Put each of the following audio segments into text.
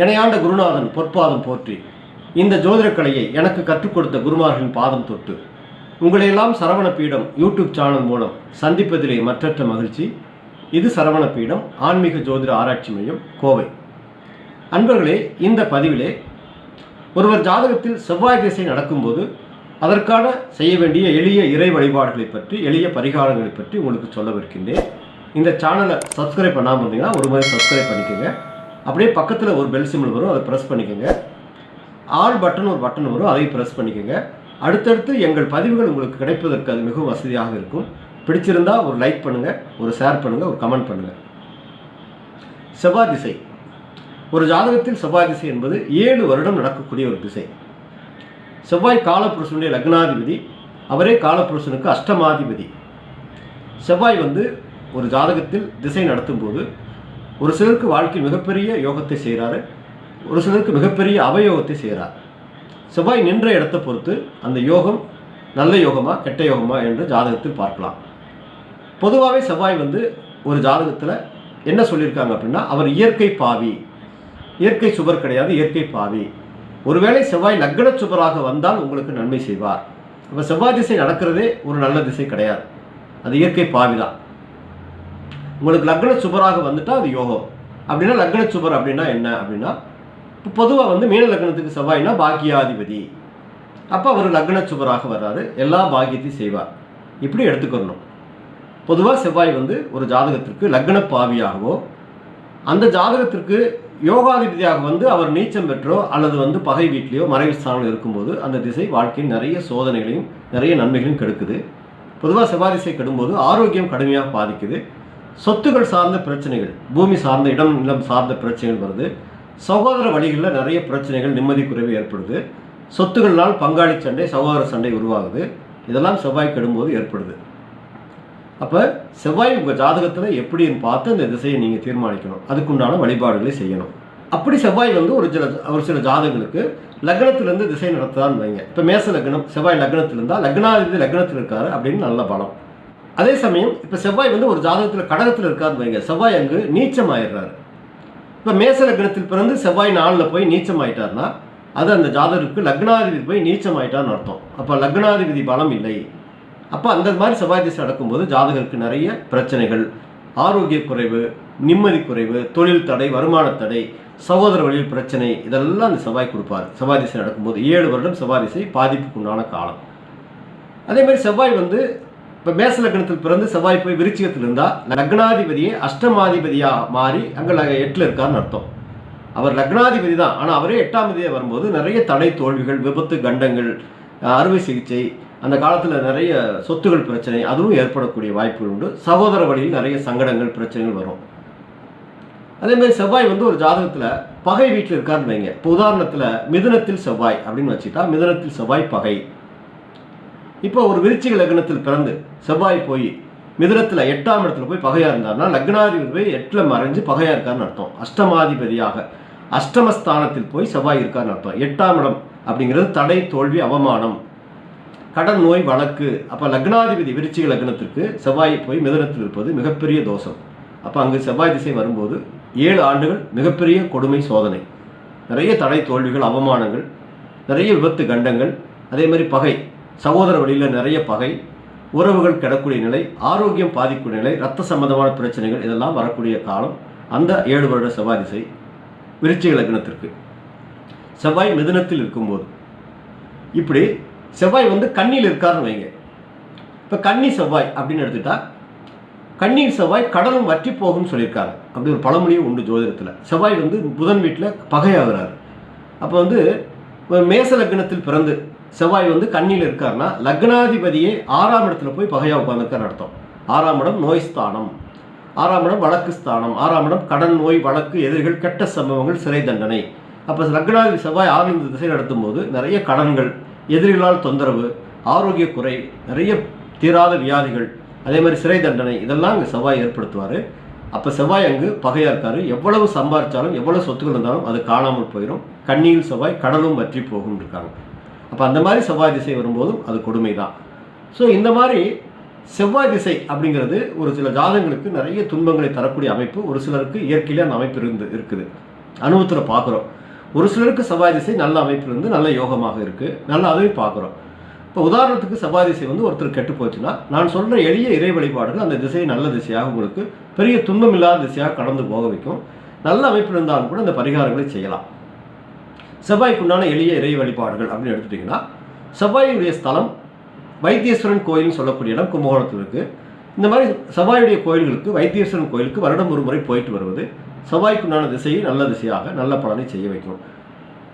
இணையாண்ட குருநாதன் பொற்பாதம் போற்றி. இந்த ஜோதிடக் கலையை எனக்கு கற்றுக் கொடுத்த குருமார்களின் பாதம் தொட்டு. உங்களையெல்லாம் சரவண பீடம் யூடியூப் சேனல் மூலம் சந்திப்பதிலே மற்றற்ற மகிழ்ச்சி. இது சரவண பீடம் ஆன்மீக ஜோதிட ஆராய்ச்சி மையம் கோவை. அன்பர்களே இந்த பதிவிலே ஒருவர் ஜாதகத்தில் செவ்வாய் திசை நடக்கும்போது அதற்கான செய்ய வேண்டிய எளிய இறை வழிபாடுகளை பற்றி எளிய பரிகாரங்களை பற்றி உங்களுக்கு சொல்லவிருக்கின்றேன். இந்த சேனலை சப்ஸ்கிரைப் பண்ணாமல் இருந்தீங்கன்னா ஒரு முறை சப்ஸ்கிரைப் பண்ணிக்கோங்க. அப்படியே பக்கத்தில் ஒரு பெல் சிம்பிள் வரும் அதை ப்ரெஸ் பண்ணிக்கோங்க. ஆல் பட்டன் ஒரு பட்டன் வரும் அதை ப்ரெஸ் பண்ணிக்கோங்க. அடுத்தடுத்து எங்கள் பதிவுகள் உங்களுக்கு கிடைப்பதற்கு அது மிகவும் வசதியாக இருக்கும். பிடிச்சிருந்தா ஒரு லைக் பண்ணுங்கள் ஒரு ஷேர் பண்ணுங்கள் ஒரு கமெண்ட் பண்ணுங்கள் செவ்வாய் திசை. ஒரு ஜாதகத்தில் செவ்வாய் திசை என்பது ஏழு வருடம் நடக்கக்கூடிய ஒரு திசை. செவ்வாய் காலப்புருஷனுடைய லக்னாதிபதி அவரே காலப்புருஷனுக்கு அஷ்டமாதிபதி. செவ்வாய் வந்து ஒரு ஜாதகத்தில் திசை நடத்தும் போது ஒரு சிலருக்கு வாழ்க்கையில் மிகப்பெரிய யோகத்தை செய்கிறாரு ஒரு சிலருக்கு மிகப்பெரிய அவயோகத்தை செய்கிறார் செவ்வாய் நின்ற இடத்தை பொறுத்து அந்த யோகம் நல்ல யோகமா கெட்ட யோகமா என்று ஜாதகத்தில் பார்க்கலாம். பொதுவாகவே செவ்வாய் வந்து ஒரு ஜாதகத்தில் என்ன சொல்லியிருக்காங்க அப்படின்னா அவர் இயற்கை பாவி. இயற்கை சுவர் கிடையாது இயற்கை பாவி. ஒருவேளை செவ்வாய் லக்ன சுவராக வந்தால் உங்களுக்கு நன்மை செய்வார். இப்போ செவ்வாய் திசை நடக்கிறதே ஒரு நல்ல திசை கிடையாது. அது இயற்கை பாவி தான் உங்களுக்கு லக்ன சுபராக வந்துட்டால் அது யோகம். அப்படின்னா லக்ன சுபர் அப்படின்னா என்ன? அப்படின்னா இப்போ பொதுவாக வந்து மீன லக்னத்துக்கு செவ்வாய்னா பாக்கியாதிபதி. அப்போ அவர் லக்ன சுபராக வர்றாரு. எல்லா பாக்கியத்தையும் செய்வார். இப்படி எடுத்துக்கணும் பொதுவாக செவ்வாய் வந்து ஒரு ஜாதகத்திற்கு லக்ன பாவியாகவோ அந்த ஜாதகத்திற்கு யோகாதிபதியாக வந்து அவர் நீச்சம் பெற்றோ அல்லது வந்து பகை வீட்லேயோ மறைவு ஸ்தானம் இருக்கும்போது அந்த திசை வாழ்க்கையில் நிறைய சோதனைகளையும் நிறைய நன்மைகளையும் கெடுக்குது. பொதுவாக செவ்வாய் திசை கெடும்போது ஆரோக்கியம் கடுமையாக பாதிக்குது. சொத்துக்கள் சார்ந்த பிரச்சனைகள் பூமி சார்ந்த இடம் நிலம் சார்ந்த பிரச்சனைகள் வருது. சகோதர வழிகளில் நிறைய பிரச்சனைகள் நிம்மதி குறைவு ஏற்படுது. சொத்துக்கள்னால் பங்காளி சண்டை சகோதர சண்டை உருவாகுது. இதெல்லாம் செவ்வாய் கெடும்போது ஏற்படுது. அப்போ செவ்வாய் உங்கள் ஜாதகத்தில் எப்படின்னு பார்த்து அந்த திசையை நீங்கள் தீர்மானிக்கணும். அதுக்குண்டான வழிபாடுகளை செய்யணும். அப்படி செவ்வாய் வந்து ஒரு சில ஒரு சில ஜாதகங்களுக்கு லக்னத்திலேருந்து திசை நடத்துதான்னு வைங்க. இப்போ மேச லக்னம் செவ்வாய் லக்னத்தில் இருந்தால் லக்னாதிபதி லக்னத்தில் இருக்காரு அப்படின்னு நல்ல பலம். அதே சமயம் இப்போ செவ்வாய் வந்து ஒரு ஜாதகத்தில் கடகத்தில் இருக்காருன்னு வைங்க. செவ்வாய் அங்கு நீச்சம் ஆயிடுறாரு இப்போ மேச லக்னத்தில் பிறந்து செவ்வாய் நாளில் போய் நீச்சம் ஆயிட்டார்னா அது அந்த ஜாதகருக்கு லக்னாதிபதி போய் நீச்சம் ஆயிட்டார்னு அர்த்தம். அப்போ லக்னாதிபதி பலம் இல்லை. அப்போ அந்த மாதிரி செவ்வாய் திசை நடக்கும்போது ஜாதகருக்கு நிறைய பிரச்சனைகள். ஆரோக்கிய குறைவு நிம்மதி குறைவு தொழில் தடை வருமான தடை சகோதர வழியில் பிரச்சனை இதெல்லாம் அந்த செவ்வாய் கொடுப்பார். செவ்வாய் திசை நடக்கும்போது ஏழு வருடம் செவ்வாய் திசை பாதிப்புக்குண்டான காலம். அதே மாதிரி செவ்வாய் வந்து இப்போ மேச லக்னத்தில் பிறந்து செவ்வாய் போய் விருச்சிகத்தில் இருந்தால் லக்னாதிபதியே அஷ்டமாதிபதியாக மாறி அங்கே எட்டில் இருக்காருன்னு அர்த்தம். அவர் லக்னாதிபதி தான். ஆனால் அவரே எட்டாம் தேதியாக வரும்போது நிறைய தடை தோல்விகள் விபத்து கண்டங்கள் அறுவை சிகிச்சை அந்த காலத்தில் நிறைய சொத்துகள் பிரச்சனை அதுவும் ஏற்படக்கூடிய வாய்ப்புகள் உண்டு. சகோதர வழியில் நிறைய சங்கடங்கள் பிரச்சனைகள் வரும். அதே மாதிரி செவ்வாய் வந்து ஒரு ஜாதகத்தில் பகை வீட்டில் இருக்காருன்னு வைங்க. இப்போ உதாரணத்தில் மிதுனத்தில் செவ்வாய் அப்படின்னு வச்சுக்கிட்டா மிதனத்தில் செவ்வாய் பகை. இப்போ ஒரு விருச்சிக லக்னத்தில் பிறந்து செவ்வாய் போய் மிதுரத்தில் எட்டாம் இடத்துல போய் பகையாக இருந்தார்னா லக்னாதிபதி போய் எட்டில் மறைஞ்சு பகையாக இருக்கார்னு அர்த்தம். அஷ்டமாதிபதியாக அஷ்டமஸ்தானத்தில் போய் செவ்வாய் இருக்காருன்னு அர்த்தம். எட்டாம் இடம் அப்படிங்கிறது தடை தோல்வி அவமானம் கடன் நோய் வழக்கு. அப்போ லக்னாதிபதி விருச்சிக லக்னத்திற்கு செவ்வாய் போய் மிதனத்தில் இருப்பது மிகப்பெரிய தோஷம். அப்போ அங்கு செவ்வாய் திசை வரும்போது ஏழு ஆண்டுகள் மிகப்பெரிய கொடுமை சோதனை. நிறைய தடை தோல்விகள் அவமானங்கள் நிறைய விபத்து கண்டங்கள் அதே மாதிரி பகை. சகோதர வழியில் நிறைய பகை உறவுகள் கிடக்கூடிய நிலை ஆரோக்கியம் பாதிக்கூடிய நிலை ரத்த சம்பந்தமான பிரச்சனைகள் இதெல்லாம் வரக்கூடிய காலம் அந்த ஏழு வருட செவ்வாய் திசை விருச்சிக லக்னத்திற்கு. செவ்வாய் மிதனத்தில் இருக்கும்போது. இப்படி செவ்வாய் வந்து கண்ணியில் இருக்காருன்னு வைங்க. இப்போ கன்னி செவ்வாய் அப்படின்னு எடுத்துட்டா கண்ணீர் செவ்வாய் கடலும் வற்றி போகும்னு சொல்லியிருக்காரு அப்படி ஒரு பழமொழியும் உண்டு ஜோதிடத்தில். செவ்வாய் வந்து புதன் வீட்டில் பகையாகிறார். அப்போ வந்து மேச லக்னத்தில் பிறந்து செவ்வாய் வந்து கண்ணியில் இருக்காருன்னா லக்னாதிபதியே ஆறாம் இடத்துல போய் பகையாக உட்காந்துருக்காரு அர்த்தம். ஆறாம் இடம் நோய் ஸ்தானம். ஆறாம் இடம் வழக்கு ஸ்தானம். ஆறாம் இடம் கடன் நோய் வழக்கு எதிரிகள் கெட்ட சம்பவங்கள் சிறை தண்டனை. அப்போ லக்னாதிபதி செவ்வாய் ஆறிலிருந்து திசை நடத்தும் போது நிறைய கடன்கள் எதிரிகளால் தொந்தரவு ஆரோக்கிய குறை நிறைய தீராத வியாதிகள் அதே மாதிரி சிறை தண்டனை இதெல்லாம் அங்கே செவ்வாய் ஏற்படுத்துவார். அப்போ செவ்வாய் அங்கு பகையாக இருக்காரு. எவ்வளவு சம்பாதிச்சாலும் எவ்வளவு சொத்துக்கள் இருந்தாலும் அது காணாமல் போயிடும் கண்ணியில் செவ்வாய் கடலும் வற்றி போகும் இருக்காங்க. அப்போ அந்த மாதிரி செவ்வாய் திசை வரும்போதும் அது கொடுமை தான் ஸோ இந்த மாதிரி செவ்வாய் திசை அப்படிங்கிறது ஒரு சில ஜாதகங்களுக்கு நிறைய துன்பங்களை தரக்கூடிய அமைப்பு ஒரு சிலருக்கு இயற்கையிலே அந்த அமைப்பு இருந்து இருக்குது. அனுபவத்தில் பார்க்குறோம். ஒரு சிலருக்கு செவ்வாய் திசை நல்ல அமைப்பு இருந்து நல்ல யோகமாக இருக்குது நல்லா அதுவே பார்க்குறோம். இப்போ உதாரணத்துக்கு செவ்வாய் திசை வந்து ஒருத்தர் கெட்டு போச்சுன்னா நான் சொல்கிற எளிய இறை வழிபாடுகள் அந்த திசையை நல்ல திசையாக உங்களுக்கு பெரிய துன்பம் இல்லாத திசையாக கடந்து போக வைக்கும். நல்ல அமைப்பில் இருந்தாலும் கூட அந்த பரிகாரங்களை செய்யலாம். செவ்வாய்க்குண்டான எளிய இறை வழிபாடுகள் அப்படின்னு எடுத்துட்டிங்கன்னா செவ்வாயுடைய ஸ்தலம் வைத்தீஸ்வரன் கோயில்னு சொல்லக்கூடிய இடம் கும்பகோணத்தில் இருக்குது இந்த மாதிரி செவ்வாயுடைய கோயில்களுக்கு வைத்தீஸ்வரன் கோயிலுக்கு வருடம் ஒரு முறை போயிட்டு வருவது செவ்வாய்க்குண்டான திசையை நல்ல திசையாக நல்ல பலனை செய்ய வைக்கும்.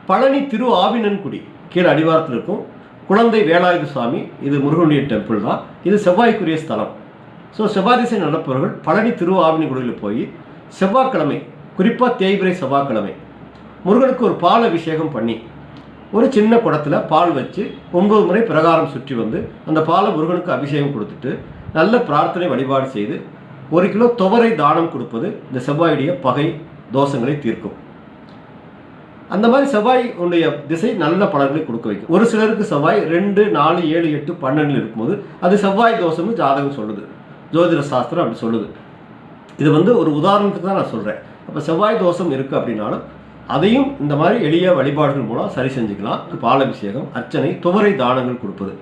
பழனி திரு ஆவினன்குடி கீழே அடிவாரத்தில் இருக்கும். குழந்தை வேலாயுத சுவாமி இது முருகனுடைய டெம்பிள் தான். இது செவ்வாய்க்குரிய ஸ்தலம். ஸோ செவ்வாய் திசை நடப்பவர்கள் பழனி திரு ஆவினன்குடியில் போய் செவ்வாய்க்கிழமை குறிப்பாக தேய்பிரை செவ்வாய்க்கிழமை முருகனுக்கு ஒரு பால் அபிஷேகம் பண்ணி ஒரு சின்ன குடத்தில் பால் வச்சு ஒன்பது முறை பிரகாரம் சுற்றி வந்து அந்த பாலை முருகனுக்கு அபிஷேகம் கொடுத்துட்டு நல்ல பிரார்த்தனை வழிபாடு செய்து ஒரு கிலோ துவரை தானம் கொடுப்பது இந்த செவ்வாயுடைய பகை தோஷங்களை தீர்க்கும். அந்த மாதிரி செவ்வாய் உடைய திசை நல்ல பலன்களை கொடுக்க வைக்கும். ஒரு சிலருக்கு செவ்வாய் ரெண்டு நாலு ஏழு எட்டு பன்னெண்டில் இருக்கும்போது அது செவ்வாய் தோஷம்னு ஜாதகம் சொல்லுது. ஜோதிட சாஸ்திரம் அப்படி சொல்லுது. இது வந்து ஒரு உதாரணத்துக்கு தான் நான் சொல்கிறேன் அப்போ செவ்வாய் தோஷம் இருக்குது அப்படின்னாலும் அதையும் இந்த மாதிரி எளிய வழிபாடுகள் மூலம் சரி செஞ்சுக்கலாம். பாலபிஷேகம் அர்ச்சனை துவரை தானங்கள் கொடுப்பது.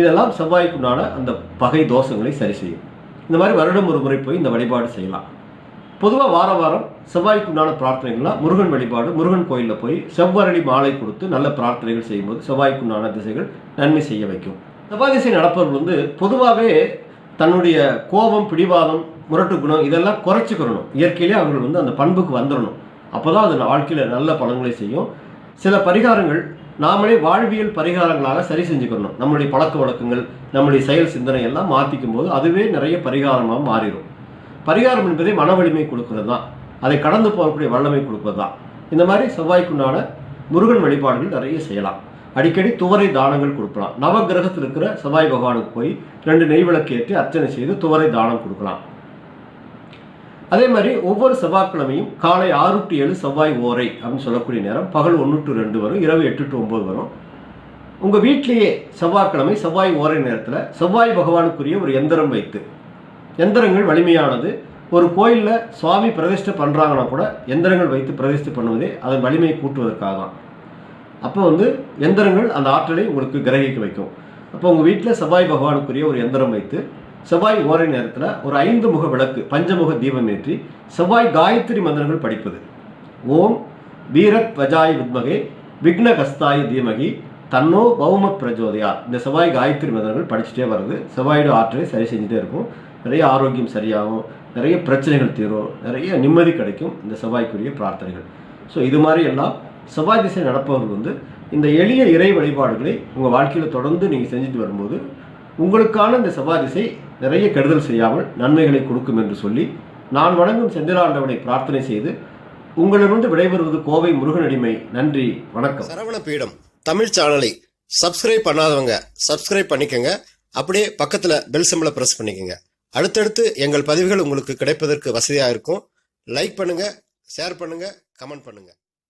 இதெல்லாம் செவ்வாய்க்குண்டான அந்த பகை தோஷங்களை சரி செய்யும். இந்த மாதிரி வருடம் ஒரு முறை போய் இந்த வழிபாடு செய்யலாம். பொதுவாக வார வாரம் செவ்வாய்க்குண்டான பிரார்த்தனைகள்லாம் முருகன் வழிபாடு முருகன் கோயிலில் போய் செவ்வரளி மாலை கொடுத்து நல்ல பிரார்த்தனைகள் செய்யும்போது செவ்வாய்க்குண்டான திசைகள் நன்மை செய்ய வைக்கும். செவ்வாய் திசை நடப்பவர்கள் வந்து பொதுவாகவே தன்னுடைய கோபம் பிடிவாதம் முரட்டு குணம் இதெல்லாம் குறைச்சிக்கிறணும். இயற்கையிலே அவர்கள் வந்து அந்த பண்புக்கு வந்துடணும் அப்போ தான் அது வாழ்க்கையில் நல்ல பலன்களை செய்யும். சில பரிகாரங்கள் நாமளே வாழ்வியல் பரிகாரங்களாக சரி செஞ்சுக்கணும். நம்மளுடைய பழக்க வழக்கங்கள் நம்முடைய செயல் சிந்தனை எல்லாம் மாற்றிக்கும் போது அதுவே நிறைய பரிகாரமாக மாறிடும். பரிகாரம் என்பதே மன வலிமை கொடுக்கறது தான். அதை கடந்து போகக்கூடிய வல்லமை கொடுப்பது தான். இந்த மாதிரி செவ்வாய்க்குண்டான முருகன் வழிபாடுகள் நிறைய செய்யலாம். அடிக்கடி துவரை தானங்கள் கொடுக்கலாம். நவகிரகத்தில் இருக்கிற செவ்வாய் பகவானுக்கு போய் ரெண்டு நெய் விளக்கு ஏற்றி அர்ச்சனை செய்து துவரை தானம் கொடுக்கலாம். அதே மாதிரி ஒவ்வொரு செவ்வாய்க்கிழமையும் காலை ஆறு டு ஏழு செவ்வாய் ஓரை அப்படின்னு சொல்லக்கூடிய நேரம் பகல் ஒன்று டு ரெண்டு வரும் இரவு எட்டு டு ஒம்பது வரும். உங்கள் வீட்டிலேயே செவ்வாய்க்கிழமை செவ்வாய் ஓரை நேரத்தில் செவ்வாய் பகவானுக்குரிய ஒரு எந்திரம் வைத்து எந்திரங்கள் வலிமையானது. ஒரு கோயிலில் சுவாமி பிரதிஷ்டை பண்ணுறாங்கன்னா கூட எந்திரங்கள் வைத்து பிரதிஷ்டை பண்ணுவதே அதன் வலிமையை கூட்டுவதற்காக தான் அப்போ வந்து எந்திரங்கள் அந்த ஆற்றலை உங்களுக்கு கிரகிக்க வைக்கும். அப்போ உங்கள் வீட்டில் செவ்வாய் பகவானுக்குரிய ஒரு எந்திரம் வைத்து செவ்வாய் ஓரை நேரத்தில் ஒரு ஐந்து முக விளக்கு பஞ்சமுக தீபம் ஏற்றி செவ்வாய் காயத்ரி மந்திரங்கள் படிப்பது. ஓம் வீரத் வஜாய் வித்மகே விக்னகஸ்தாய் தீமகி தன்னோ பௌம பிரஜோதயா. இந்த செவ்வாய் காயத்ரி மந்திரங்கள் படிச்சுட்டே வருது செவ்வாயோட ஆற்றலை சரி செஞ்சுட்டே இருக்கும். நிறைய ஆரோக்கியம் சரியாகும். நிறைய பிரச்சனைகள் தீரும். நிறைய நிம்மதி கிடைக்கும் இந்த செவ்வாய்க்குரிய பிரார்த்தனைகள். ஸோ இது மாதிரி எல்லாம் செவ்வாய் திசை நடப்பவர்கள் வந்து இந்த எளிய இறை வழிபாடுகளை உங்கள் வாழ்க்கையில் தொடர்ந்து நீங்கள் செஞ்சுட்டு வரும்போது உங்களுக்கான இந்த செவ்வாய் திசை நிறைய கெடுதல் செய்யாமல் நன்மைகளை கொடுக்கும் என்று சொல்லி நான் வணங்கும் செந்திலாண்டவனை பிரார்த்தனை செய்து உங்களிடமிருந்து விடைபெறுவது கோவை முருகனடிமை நன்றி வணக்கம். சரவண பீடம் தமிழ் சேனலை சப்ஸ்கிரைப் பண்ணாதவங்க சப்ஸ்கிரைப் பண்ணிக்கங்க. அப்படியே பக்கத்தில் பெல் சிம்பலை ப்ரெஸ் பண்ணிக்கங்க. அடுத்தடுத்து எங்கள் பதிவுகள் உங்களுக்கு கிடைப்பதற்கு வசதியாக இருக்கும். லைக் பண்ணுங்கள் ஷேர் பண்ணுங்கள் கமெண்ட் பண்ணுங்கள்